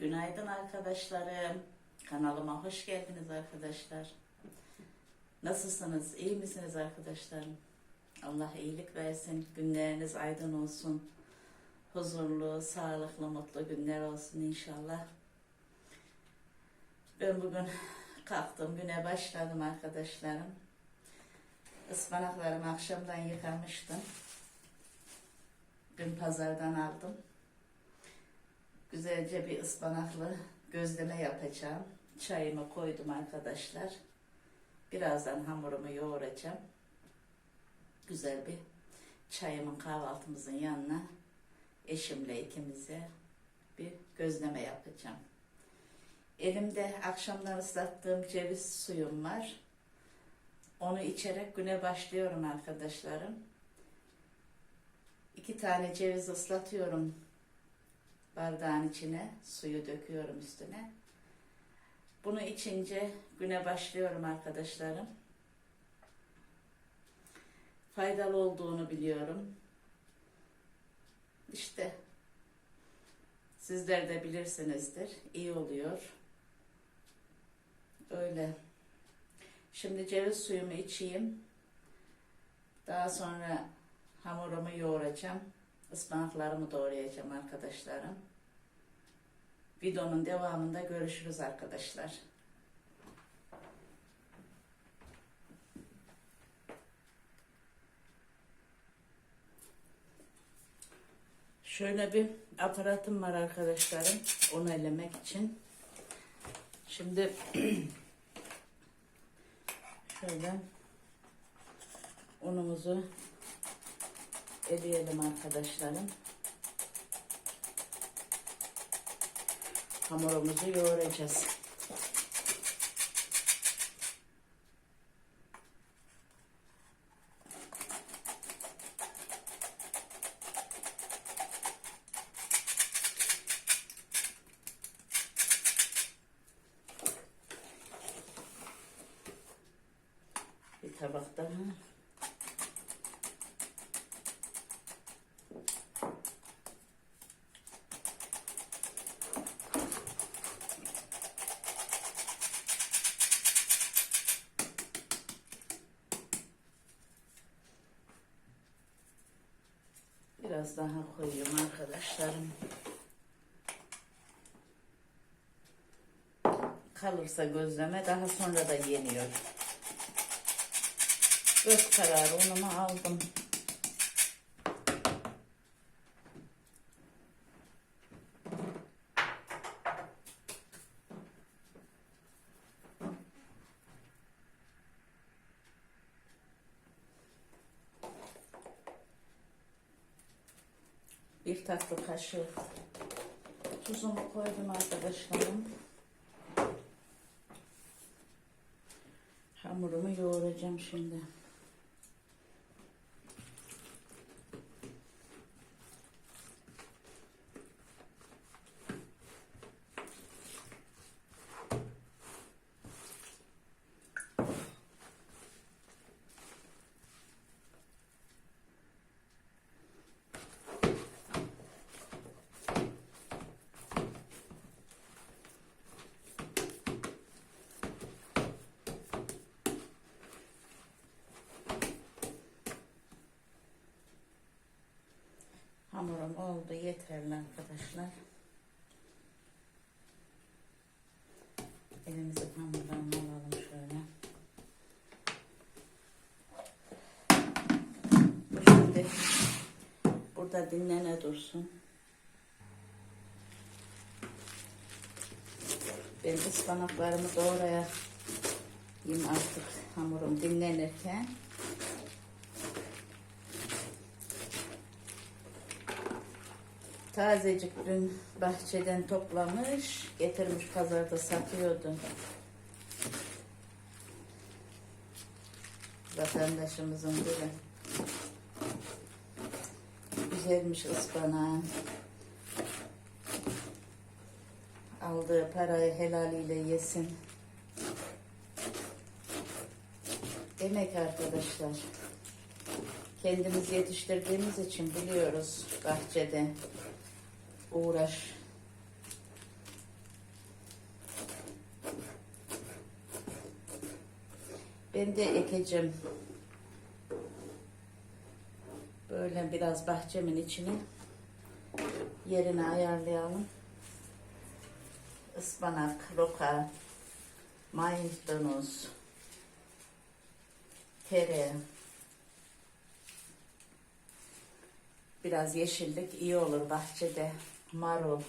Günaydın arkadaşlarım. Kanalıma hoş geldiniz arkadaşlar. Nasılsınız? İyi misiniz arkadaşlarım? Allah iyilik versin. Günleriniz aydın olsun. Huzurlu, sağlıklı, mutlu günler olsun inşallah. Ben bugün kalktım, güne başladım arkadaşlarım. Ispanaklarımı akşamdan yıkamıştım. Dün pazardan aldım. Güzelce bir ıspanaklı gözleme yapacağım. Çayımı koydum arkadaşlar. Birazdan hamurumu yoğuracağım. Güzel bir çayımın kahvaltımızın yanına eşimle ikimize bir gözleme yapacağım. Elimde akşamdan ıslattığım ceviz suyum var. Onu içerek güne başlıyorum arkadaşlarım. İki tane ceviz ıslatıyorum bardağın içine. Suyu döküyorum üstüne. Bunu içince güne başlıyorum arkadaşlarım. Faydalı olduğunu biliyorum. İşte sizler de bilirsinizdir. İyi oluyor. Öyle. Şimdi ceviz suyumu içeyim. Daha sonra hamurumu yoğuracağım. Ispanaklarımı doğrayacağım arkadaşlarım. Videonun devamında görüşürüz arkadaşlar. Şöyle bir aparatım var arkadaşlarım. Onu elemek için. Şimdi şöyle unumuzu eleyelim arkadaşlarım. Hamurumuzu yoğuracağız. Bir tabak koyuyorum arkadaşlarım. Kalırsa gözleme daha sonra da yeniyor. Göz kararı unumu aldım. Bir tatlı kaşığı tuzumu koydum arkadaşlarım. Hamurumu yoğuracağım şimdi. Hamurum oldu yeterli arkadaşlar. Elimizi hamurdan alalım şöyle. Şimdi burada dinlene dursun. Ben ıspanaklarımı doğrayayım artık hamurum dinlenirken. Tazecik dün bahçeden toplamış, getirmiş pazarda satıyordu. Vatandaşımızın biri. Güzelmiş ıspanağı. Aldığı parayı helaliyle yesin. Demek arkadaşlar. Kendimiz yetiştirdiğimiz için biliyoruz bahçede uğraş. Ben de ekeceğim. Böyle biraz bahçemin içini yerine ayarlayalım. Ispanak, roka, maydanoz, tere, biraz yeşillik iyi olur bahçede. Маров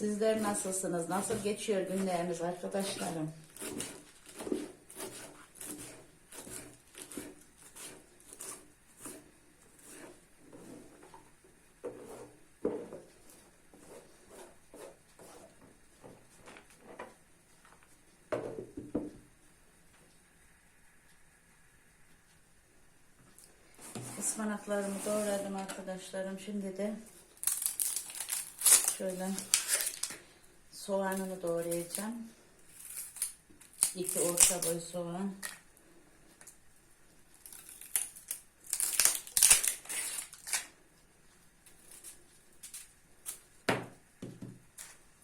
Sizler nasılsınız? Nasıl geçiyor günleriniz arkadaşlarım? Ispanaklarımı doğradım arkadaşlarım. Şimdi de şöyle soğanını doğrayacağım. İki orta boy soğan.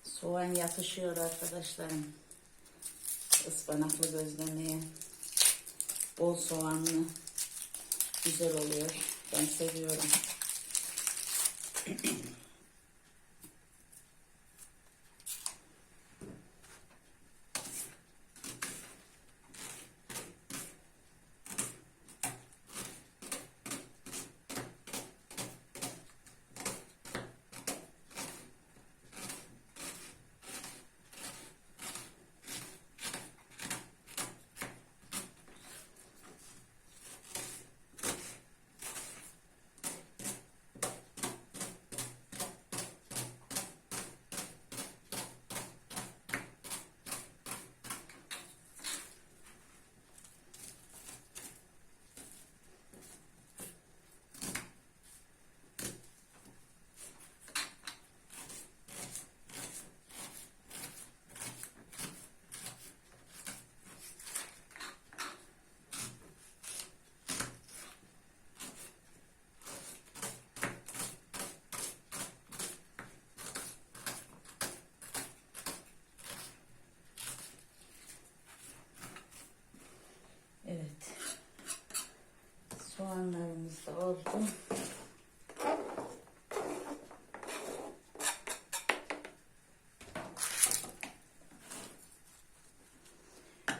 Soğan yakışıyor arkadaşlarım. Ispanaklı gözlemeye. Bol soğanlı. Güzel oluyor. Ben seviyorum. Evet. Oldu.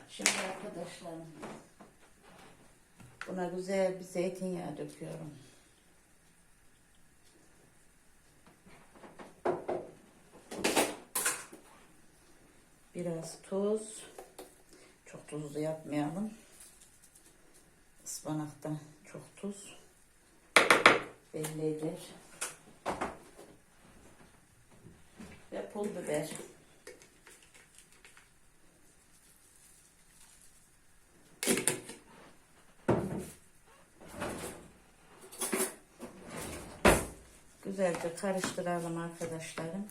Şimdi arkadaşlarım buna güzel bir zeytinyağı döküyorum. Biraz tuz. Çok tuzlu yapmayalım. Ispanakta çok tuz belli. Ve pul biber. Güzelce karıştıralım arkadaşlarım.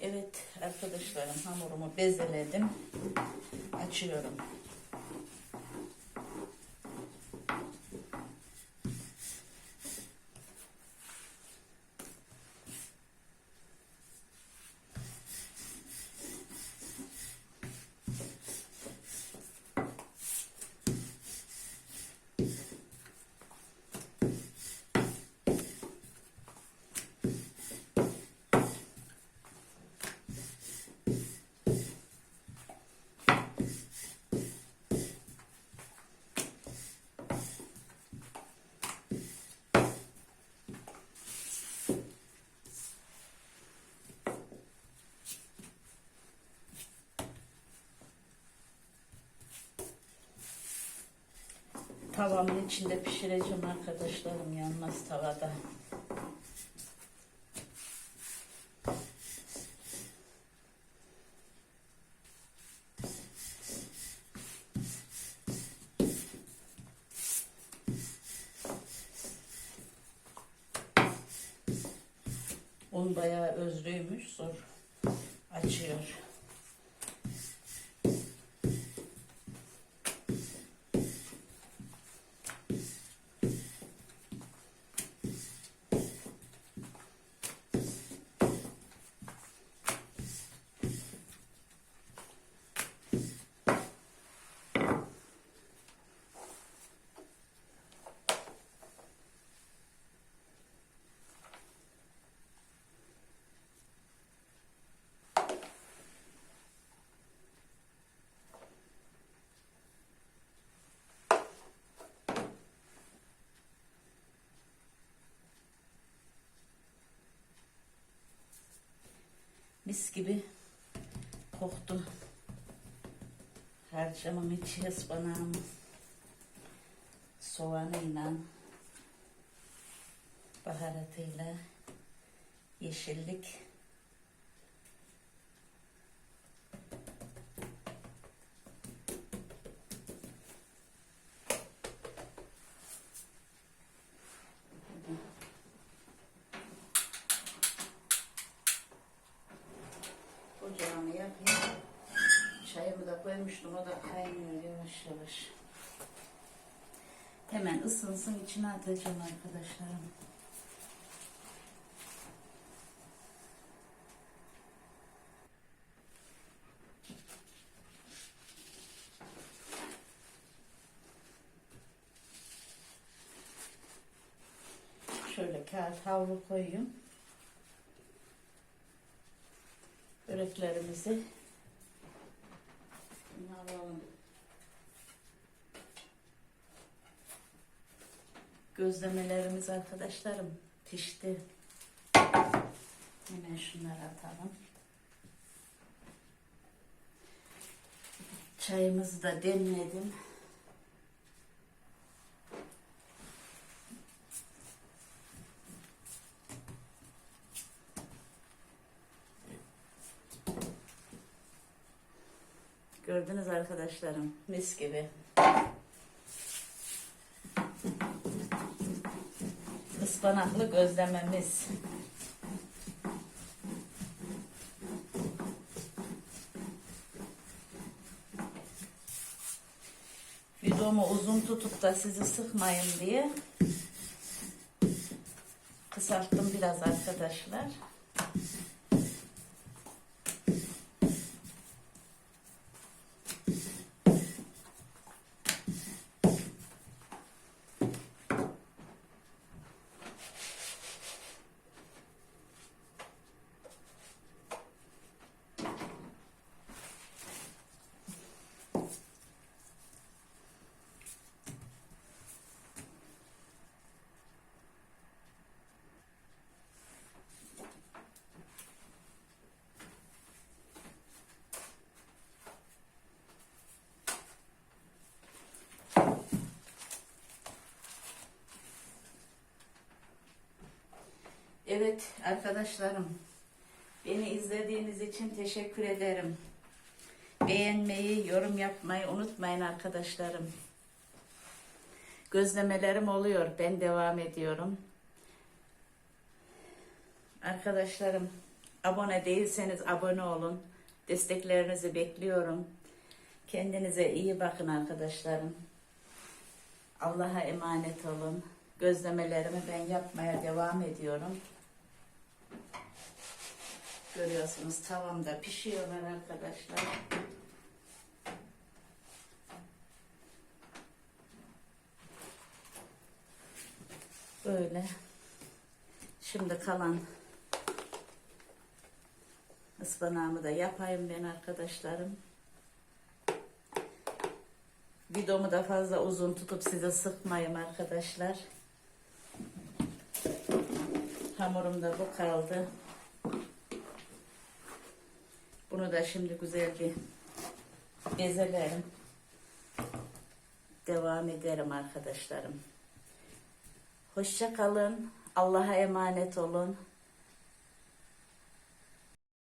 Evet arkadaşlarım hamurumu bezeledim. Açıyorum. Tavamın içinde pişireceğim arkadaşlarım yanmaz tavada. Mis gibi koktu. Harcamam içi ıspanağım. Soğanıyla, baharatıyla, yeşillik. Ocağımı yapayım. Çayımı da koymuştum. O da kaynıyor yavaş yavaş. Hemen ısınsın içine atacağım arkadaşlarım. Şöyle kağıt havlu koyayım. Böreklerimizi alalım. Gözlemelerimiz arkadaşlarım pişti. Hemen şunları atalım. Çayımızı da demledim. Gördünüz arkadaşlarım mis gibi. Ispanaklı gözlememiz. Videomu uzun tutup da sizi sıkmayın diye kısalttım biraz arkadaşlar. Evet arkadaşlarım, beni izlediğiniz için teşekkür ederim. Beğenmeyi, yorum yapmayı unutmayın arkadaşlarım. Gözlemelerim oluyor, ben devam ediyorum. Arkadaşlarım, abone değilseniz abone olun. Desteklerinizi bekliyorum. Kendinize iyi bakın arkadaşlarım. Allah'a emanet olun. Gözlemelerimi ben yapmaya devam ediyorum. Görüyorsunuz tavamda pişiyorlar arkadaşlar. Böyle. Şimdi kalan ıspanağımı da yapayım ben arkadaşlarım. Videomu da fazla uzun tutup size sıkmayayım arkadaşlar. Hamurumda bu kaldı. Bunu da şimdi güzel bir bezelerim. Devam ederim arkadaşlarım. Hoşça kalın. Allah'a emanet olun.